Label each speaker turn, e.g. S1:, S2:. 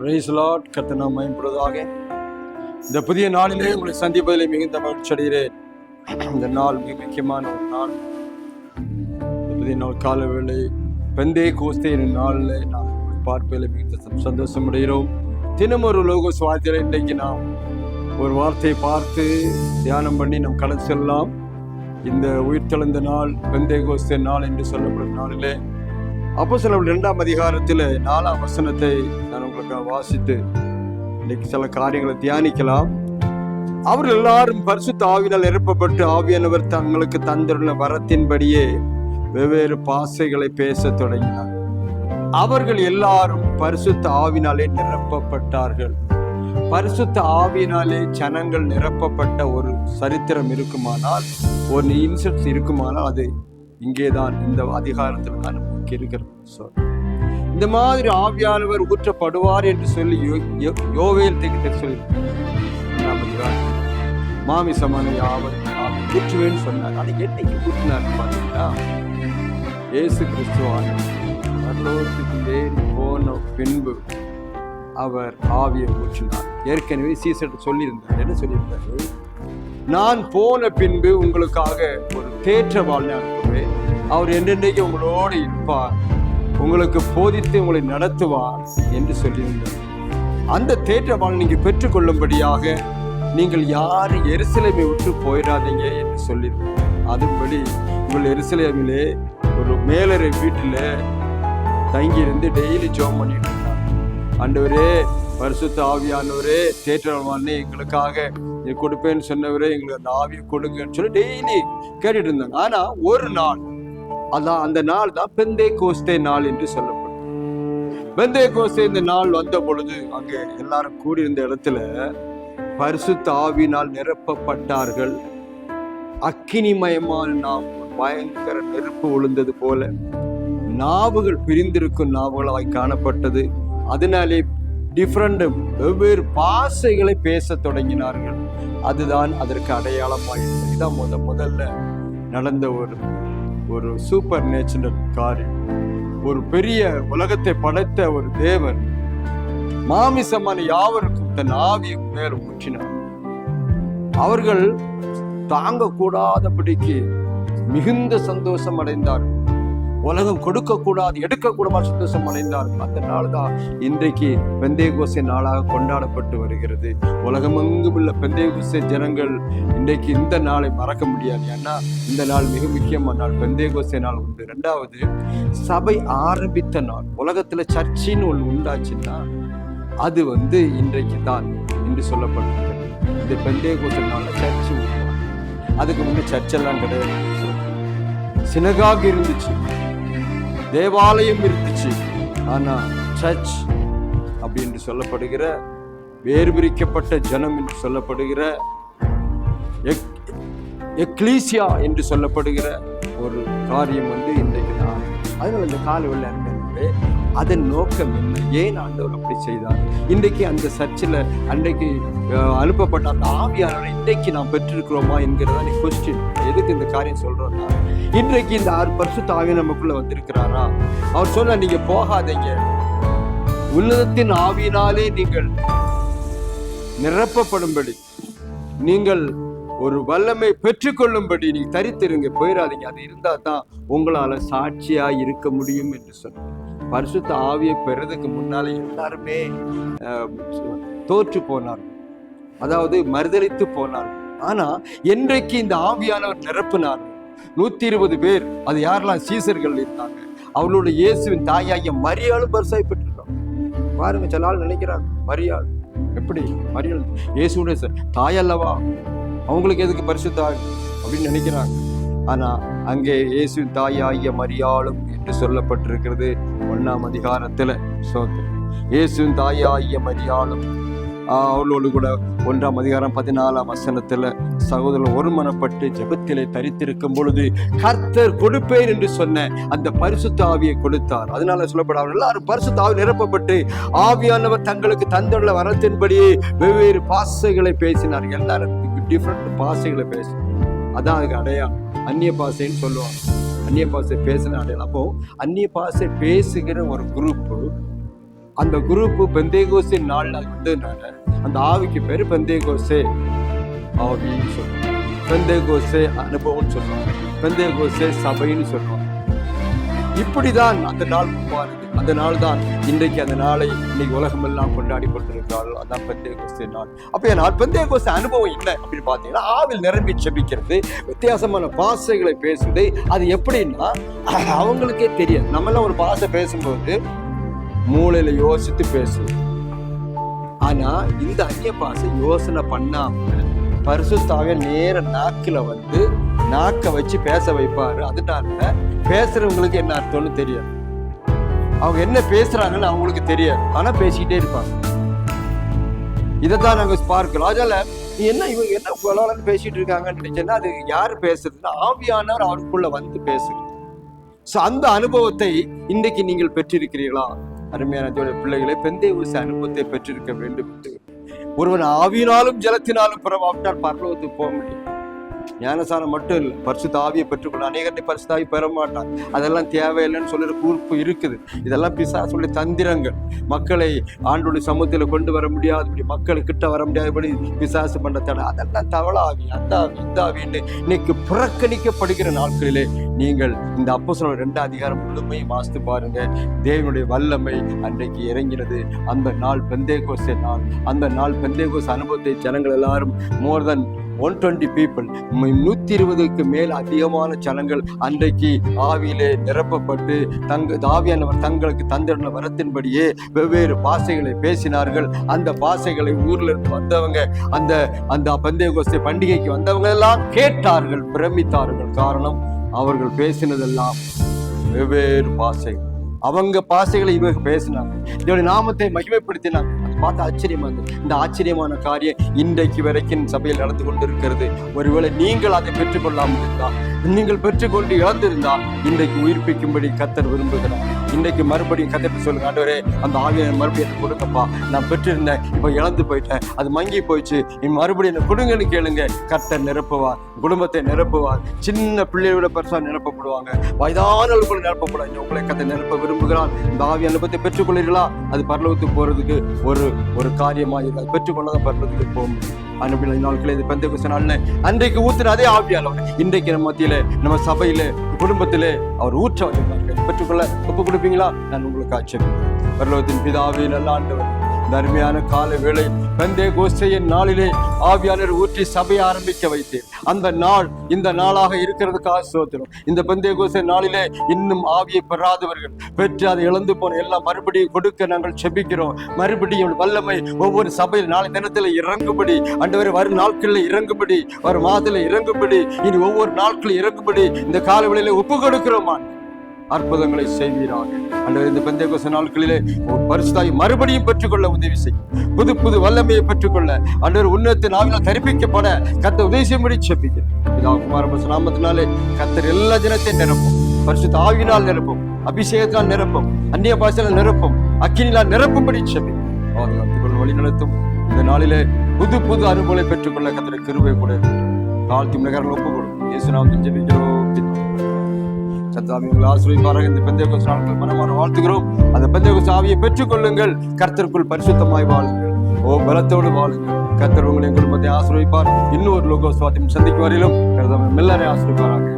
S1: Price கத்தனம் கத்த நாம் மயன்படுவதாக இந்த புதிய நாளிலே உங்களை சந்திப்பதிலே மிகுந்த மகிழ்ச்சி அடைகிறேன். இந்த நாள் மிக முக்கியமான ஒரு நாள். இந்த புதிய நாள் கால வேலை பெந்தே கோஸ்தே நாளில் நாம் பார்ப்பதில் மிகுந்த சந்தோஷம் அடைகிறோம். தினம் ஒரு லோக சுவாத்தியில் இன்றைக்கு நாம் ஒரு வார்த்தையை பார்த்து தியானம் பண்ணி நாம் கடந்து செல்லலாம். இந்த உயிர்த்தெழுந்த நாள் பெந்தே கோஸ்தே நாள் என்று சொல்லப்படும் நாளிலே. அப்போ சில இரண்டாம் அதிகாரத்தில் நாலாம் வசனத்தை நான் உங்களுக்கு வாசித்து இன்னைக்கு சில காரியங்களை தியானிக்கலாம். அவர் எல்லாரும் பரிசுத்த ஆவினால் நிரப்பப்பட்டு ஆவியானவர் தங்களுக்கு தந்துள்ள வரத்தின்படியே வெவ்வேறு பாசைகளை பேசத் தொடங்கினார். அவர்கள் எல்லாரும் பரிசுத்த ஆவினாலே நிரப்பப்பட்டார்கள். பரிசுத்த ஆவியினாலே ஜனங்கள் நிரப்பப்பட்ட ஒரு சரித்திரம் இருக்குமானால் ஒரு இன்செப்ட்ஸ் இருக்குமானால் அது இங்கேதான் இந்த அதிகாரத்தில் தான் நமக்கு இருக்கிறது இந்த மாதிரி ஆவியானவர் ஊற்றப்படுவார் என்று சொல்லி யோ- யோ- யோவேல் திகிட்ட சொல்லி மாமிசமான யாவர் ஆவி ஊற்றுவேன்னு சொன்னார். ஆனால் என்னைக்கு ஊற்றினார் பார்த்தீங்கன்னா ஏசு கிறிஸ்துவான பரலோகத்துக்கு ஏறி போன பின்பு அவர் ஆவியை ஊற்றினார். ஏற்கனவே சீசர் சொல்லியிருந்தார். என்ன சொல்லியிருந்தாரு? நான் போன பின்பு உங்களுக்காக ஒரு தேற்ற வாழ்நாள் அவர் என்னென்னைக்கு உங்களோடு இருப்பார். உங்களுக்கு போதித்து உங்களை நடத்துவார் என்று சொல்லியிருந்தார். அந்த தேற்றவாள் நீங்கள் பெற்றுக்கொள்ளும்படியாக நீங்கள் யாரும் எருசலேமை விட்டு போயிடாதீங்க என்று சொல்லியிருந்தார். அதுபடி உங்கள் எருசலேமிலே ஒரு மேலரை வீட்டில் தங்கியிருந்து டெய்லி ஜோம் பண்ணிட்டு இருந்தார். அண்டவரே பரிசுத்த ஆவியானவரே தேற்றவாளனே எங்களுக்காக கொடுப்பேன்னு சொன்னவரே எங்களுக்கு அந்த ஆவியை கொடுங்கன்னு சொல்லி டெய்லி கேட்டுட்டு இருந்தாங்க. ஆனால் ஒரு நாள் அதான் அந்த நாள் தான் பெந்தே கோஸ்தே நாள் என்று சொல்லப்படும். பெந்தே கோஸ்தே இந்த நாள் வந்த பொழுது அங்கே எல்லாரும் கூடியிருந்த இடத்துல பரிசு தாவினால் நிரப்பப்பட்டார்கள். அக்கினிமயமான நாம் பயங்கர நெருப்பு விழுந்தது போல நாவுகள் பிரிந்திருக்கும் நாவுகளாய் காணப்பட்டது. அதனாலே டிஃப்ரெண்ட் வெவ்வேறு பாசைகளை பேசத் தொடங்கினார்கள். அதுதான் அதற்கு அடையாளமாய் இருந்தது. இதான் முத முதல்ல நடந்த ஒரு ஒரு சூப்பர் நேச்சுரல் காரியம். ஒரு பெரிய உலகத்தை படைத்த ஒரு தேவன் மாமிசமான யாவருக்கும் தன் ஆவியை மேல் ஊற்றினார் அவர்கள் தாங்கக்கூடாதபடிக்கு மிகுந்த சந்தோஷம் அடைந்தார்கள். உலகம் கொடுக்க கூடாது எடுக்க கூடாத சந்தோஷம் அடைந்தார்கள் அந்த நாள் தான் இன்றைக்கு பெந்தேகோசை நாளாக கொண்டாடப்பட்டு வருகிறது. உலகமெங்கும் உள்ள பெந்தேகோசை ஜனங்கள் இன்றைக்கு இந்த நாளை மறக்க முடியாது. ஏன்னா இந்த நாள் மிக முக்கியமான நாள். பெந்தேகோசை நாள் உண்டு. ரெண்டாவது சபை ஆரம்பித்த நாள். உலகத்துல சர்ச்சின்னு ஒன்று உண்டாச்சுன்னா அது வந்து இன்றைக்கு தான் என்று சொல்லப்பட்டிருக்கிறது. இந்த பெந்தேகோசை நாளில் சர்ச்சு அதுக்கு முன்னே சர்ச்செல்லாம் கிடையாது. சினகாக இருந்துச்சு. தேவாலயம் இருந்துச்சு. ஆனா சர்ச் அப்படி என்று சொல்லப்படுகிற வேறு பிரிக்கப்பட்ட ஜனம் என்று சொல்லப்படுகிற எக்- எக்லீசியா என்று சொல்லப்படுகிற ஒரு காரியம் வந்து இன்றைக்கு நான் அதனால இந்த கால வெள்ள அதன் நோக்கம் என்ன? ஏன் ஆண்டவர் அப்படி செய்தார்? இன்றைக்கு அந்த சர்ச்சில் அன்றைக்கு அனுப்பப்பட்ட அந்த ஆவியாளரை இன்றைக்கு நாம் பெற்றிருக்கிறோமா என்கிறதா நீ கொஸ்டின் எதுக்கு இந்த காரியம் சொல்கிறோம்னா இன்றைக்கு இந்த ஆறு பரிசுத்த ஆவி நமக்குள்ள வந்திருக்கிறாரா? அவர் சொன்ன நீங்க போகாதீங்க. உள்ளதத்தின் ஆவியினாலே நீங்கள் நிரப்பப்படும்படி நீங்கள் ஒரு வல்லமை பெற்றுக்கொள்ளும்படி நீங்க தரித்திருங்க. போயிடாதீங்க அது இருந்தா தான் உங்களால சாட்சியா இருக்க முடியும் என்று சொன்னார். பரிசுத்த ஆவியை பெறதுக்கு முன்னாலே எல்லாருமே தோற்று போனார் அதாவது மறுதளித்து போனார் ஆனா என்றைக்கு இந்த ஆவியானவர் நிரப்பினார்? நூத்தி இருபது பேர். அது யாரெல்லாம் சீசர்கள் இருந்தாங்க? அவளோட இயேசுவின் தாயாகிய மரியாளும் பரிசாய் பெற்றிருக்காங்க பாருங்க சில ஆள் நினைக்கிறாங்க மரியாள். எப்படி? மரியாள். இயேசுடைய தாய் தாயல்லவா அவங்களுக்கு எதுக்கு பரிசு ஆவி? அப்படின்னு நினைக்கிறாங்க. ஆனா அங்கே இயேசுவின் தாயாகிய மரியாளும் என்று சொல்லப்பட்டிருக்கிறது ஒண்ணாம் அதிகாரத்துல. சோத்து இயேசுவின் தாயாகிய மரியாளும் அவர்களோடு அவளோடு கூட ஒன்றாம் அதிகாரம் பதினாலாம் வசனத்தில் சகோதரர் ஒருமனப்பட்டு ஜபத்திலே தரித்திருக்கும் பொழுது கர்த்தர் கொடுப்பேன் என்று சொன்ன அந்த பரிசுத்த ஆவியை கொடுத்தார். அதனால சொல்லப்பட அவர் எல்லாரும் பரிசுத்த ஆவி நிரப்பப்பட்டு ஆவியானவர் தங்களுக்கு தந்துள்ள வரத்தின்படியே வெவ்வேறு பாசைகளை பேசினார் எல்லாரும் டிஃப்ரெண்ட் பாசைகளை பேசினார் அதான் அதுக்கு அடையாளம். அந்நிய பாசைன்னு சொல்லுவாங்க. அந்நிய பாசை பேசின அடையாளம். அப்போ அந்நிய பாசை பேசுகிற ஒரு குரூப்பு அந்த குரூப் பெந்தேகோசே நாளில் வந்து வந்ததுனால அந்த ஆவிக்கு பேர் பெந்தேகோசே ஆவின்னு சொல்லுவாங்க பெந்தேகோசே அனுபவம்னு சொல்லுவாங்க பெந்தேகோசே சபைன்னு சொல்லுவாங்க இப்படிதான் அந்த நாள் உருவானது. அந்த நாள் தான் இன்றைக்கு அந்த நாளை இன்னைக்கு உலகம் எல்லாம் கொண்டாடி கொண்டிருக்கிறார்கள். அதான் பெந்தேகோஸ்தே நாள். அப்போ என் நாள் பெந்தேகோஸ்தே அனுபவம் என்ன அப்படின்னு பார்த்தீங்கன்னா ஆவில் நிரம்பி செபிக்கிறது வித்தியாசமான பாசைகளை பேசுவது அது எப்படின்னா அவங்களுக்கே தெரியாது. நம்மளாம் ஒரு பாசை பேசும்போது மூளையில யோசித்து பேசுவோம் ஆனா இந்த அந்நிய பாசை யோசனை பண்ணாம பரிசுத்தாவே நேர நாக்கில் வந்து நாக்க வச்சு பேச வைப்பாரு. அதனால பேசுறவங்களுக்கு என்ன அர்த்தம்னு தெரியாது. அவங்க என்ன பேசுறாங்கன்னு அவங்களுக்கு தெரியாது. ஆனா பேசிக்கிட்டே இருப்பாங்க. இதைத்தான் நாங்க பார்க்கலாம் அதனால நீ என்ன இவங்க என்ன கொலாலன்னு பேசிட்டு இருக்காங்கன்னு நினைச்சேன்னா அது யாரு பேசுறதுன்னா ஆவியானவர் அவருக்குள்ள வந்து பேசுறது ஸோ அந்த அனுபவத்தை இன்றைக்கு நீங்கள் பெற்றிருக்கிறீர்களா? அருமையான தேவனுடைய பிள்ளைகளை பெந்தை ஊசி அனுபவத்தை பெற்றிருக்க வேண்டும். ஒருவன் ஆவியினாலும் ஜலத்தினாலும் பிறவாவிட்டால் பரலோகத்துக்கு போக முடியும். ஞானசானம் மட்டும் இல்லை. பரிசு தாவியை பெற்றுக்கொள்ள அநேகத்தை தாவி பெற மாட்டாங்க அதெல்லாம் தேவையில்லைன்னு சொல்லுற கூர்ப்பு இருக்குது. இதெல்லாம் பிசாசுடைய தந்திரங்கள். மக்களை ஆண்டுடைய சமூகத்தில் கொண்டு வர முடியாதபடி மக்கள் கிட்ட வர முடியாதபடி பிசாசு பண்ண தடை அதெல்லாம் தவளாவி அந்த ஆவி இந்த ஆவின்னு இன்னைக்கு புறக்கணிக்கப்படுகிற நாட்களிலே நீங்கள் இந்த அப்போ ரெண்டு அதிகாரம் முழுமையும் வாசித்து பாருங்க. தேவனுடைய வல்லமை அன்றைக்கு இறங்கினது. அந்த நாள் பெந்தேகோசே நாள். அந்த நாள் பெந்தேகோஸ் அனுபவத்தை ஜனங்கள் எல்லாரும் more than one twenty people நூத்தி இருபதுக்கு மேல் அதிகமான ஜனங்கள் அன்றைக்கு ஆவியிலே நிரப்பப்பட்டு தங்க தாவியானவர் தங்களுக்கு தந்திருந்த வரத்தின்படியே வெவ்வேறு பாசைகளை பேசினார்கள். அந்த பாசைகளை ஊர்ல இருந்து வந்தவங்க அந்த அந்த பந்தய பண்டிகைக்கு வந்தவங்க எல்லாம் கேட்டார்கள் பிரமித்தார்கள். காரணம் அவர்கள் பேசினதெல்லாம் வெவ்வேறு பாசைகள் அவங்க பாசைகளை இவங்க பேசினாங்க. இதோட நாமத்தை மகிமைப்படுத்தினாங்க. பார்த்து ஆச்சரியமா இருந்தது இந்த ஆச்சரியமான காரியம் இன்றைக்கு வரைக்கும் சபையில் நடந்து கொண்டிருக்கிறது. ஒருவேளை நீங்கள் அதை பெற்றுக்கொள்ளாமல் இருந்தால் நீங்கள் பெற்றுக்கொண்டு இழந்திருந்தால் இன்றைக்கு உயிர்ப்பிக்கும்படி கத்தர் விரும்புகிறார். இன்றைக்கு மறுபடியும் கத்தர் சொல்லுங்க ஆண்டவரே அந்த ஆவியை மறுபடியும் எனக்கு கொடுங்கப்பா. நான் பெற்றிருந்தேன் இப்போ இழந்து போயிட்டேன் அது மங்கி போயிடுச்சு. நீ மறுபடியும் என்ன கொடுங்கன்னு கேளுங்க. கத்தர் நிரப்புவார் குடும்பத்தை நிரப்புவார். சின்ன பிள்ளையோட பெருசாக நிரப்பப்படுவாங்க. வயதானவர்கள் கூட நிரப்பப்படுவாங்க உங்களை கத்தை நிரப்ப விரும்புகிறான் இந்த ஆவி அனுபவத்தை பெற்றுக்கொள்ளீர்களா அது பரலவத்துக்கு போகிறதுக்கு ஒரு ஒரு காரியமாக இருக்கு அது பெற்றுக்கொள்ளதான் பரலவத்துக்கு போக முடியும் அனுப்பின நாட்கள் இது பெந்த குசனால அன்றைக்கு ஊத்துன அதே ஆவியானவர் இன்றைக்கு நம்ம மத்தியில நம்ம சபையில குடும்பத்தில் அவர் ஊற்ற பெற்றுக்கொள்ள ஒப்பு கொடுப்பீங்களா? நான் உங்களுக்கு ஆச்சரியம் பரலோகத்தின் பிதாவே நல்ல ஆண்டவர் இந்த அருமையான கால வேளை பந்தே கோஷ்டையின் நாளிலே ஆவியாளர் ஊற்றி சபையை ஆரம்பிக்க வைத்தேன். அந்த நாள் இந்த நாளாக இருக்கிறதுக்காக சோத்திரம் இந்த பெந்தே கோஷ்டை நாளிலே இன்னும் ஆவியை பெறாதவர்கள் பெற்று அதை இழந்து போன எல்லாம் மறுபடியும் கொடுக்க நாங்கள் செபிக்கிறோம். மறுபடியும் வல்லமை ஒவ்வொரு சபையில் நாளை தினத்தில் இறங்கும்படி அண்டவரை வரும் நாட்களில் இறங்கும்படி வரும் மாதத்தில் இறங்கும்படி இனி ஒவ்வொரு நாட்களில் இறங்கும்படி இந்த காலவெளியில ஒப்பு கொடுக்கிறோமா அற்புதங்களை செய்வீராக. அன்றைய இந்த பெந்தேகோச நாட்களிலே பரிசுதாய் மறுபடியும் பெற்றுக்கொள்ள உதவி செய்யும். புது புது வல்லமையை பெற்றுக்கொள்ள அன்றைய உன்னத்தின் ஆவினால் கற்பிக்கப்பட கத்த உதவி செய்யும்படி செப்பிக்கிறேன் இதா குமார நாமத்தினாலே கத்தர் எல்லா தினத்தையும் நிரப்பும். பரிசுத்த ஆவினால் நிரப்பும். அபிஷேகத்தால் நிரப்பும். அந்நிய பாஷையால் நிரப்பும். அக்கினினால் நிரப்பும்படி செப்பி பாதுகாத்துக் வழி நடத்தும். இந்த நாளிலே புது புது அனுபவங்களை பெற்றுக்கொள்ள கத்திர கிருவை கூட தாழ்த்தி நகரில் ஒப்புக்கொள்ளும் இயேசு நாம் ஜெபிக்கிறோம். பிதாவே. கர்த்தாவே உங்களை ஆசிரியப்பாராக இந்த பெந்தைய நாட்கள் மனமான வாழ்த்துகிறோம். அந்த பெந்தைய ஆவியை பெற்றுக்கொள்ளுங்கள். கர்த்தருக்குள் பரிசுத்தமாய் வாழுங்கள். ஓ பலத்தோடு வாழுங்கள். கர்த்தர் உங்களை எங்கள் மத்திய ஆசிரியப்பார் இன்னொரு லோகோ சுவாத்தியம் சந்திக்கும் வரையிலும் கர்த்தாவே எல்லாரையும் ஆசிரியப்பாராக